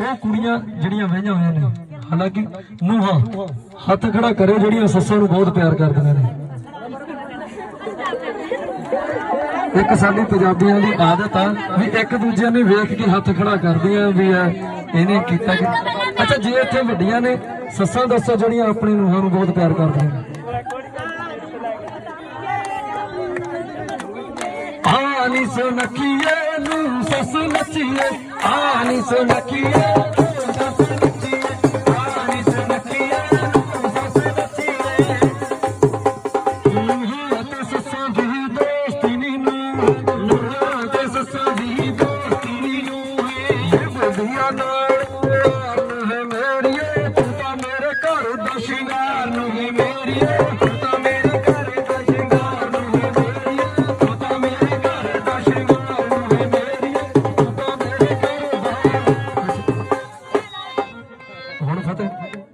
ਉਹ ਕੁੜੀਆਂ ਜਿਹੜੀਆਂ ਵਹੀਆਂ ਹੋਈਆਂ ਨੇ, ਹਾਲਾਂਕਿ ਨੂੰਹਾਂ, ਹੱਥ ਖੜਾ ਕਰੇ ਜਿਹੜੀਆਂ ਸੱਸਾਂ ਨੂੰ ਬਹੁਤ ਪਿਆਰ ਕਰਦੀਆਂ ਨੇ। ਇੱਕ ਸਾਡੀ ਪੰਜਾਬੀਆਂ ਦੀ ਆਦਤ ਆ ਵੀ ਇੱਕ ਦੂਜੇ ਨੂੰ ਵੇਖ ਕੇ ਹੱਥ ਖੜਾ ਕਰਦੀਆਂ ਵੀ ਆ, ਇਹਨੇ ਕੀਤਾ ਕਿ ਅੱਛਾ, ਜੇ ਇੱਥੇ ਵੱਡੀਆਂ ਨੇ, ਸੱਸਾਂ ਦੱਸੋ ਜਿਹੜੀਆਂ ਆਪਣੀ ਨੂੰਹਾਂ ਨੂੰ ਬਹੁਤ ਪਿਆਰ ਕਰਦੀਆਂ ਨੇ। ਆਨੀ ਸੁਨਕੀਏ ਨੂੰ ਸੱਸ ਨੱਚੀਏ ਆਨੀ ਸੁਨਕੀਏ ਸੱਸ ਦੀ ਦੋਸਤੀ ਨੂੰ ਤੇ ਸੱਸਾਂ ਦੀ ਦੋਸਤੀ ਨੂੰ ਇਹ ਬਦੀਆਂ ਨਾਲ ਮੇਰੀਏ ਤਾਂ ਮੇਰੇ ਘਰ ਦਾ ਸ਼ਿੰਗਾਰ ਨੂੰ ਹੀ ਮੇਰੀਏ ਹੁਣ ਫਤਿਹ।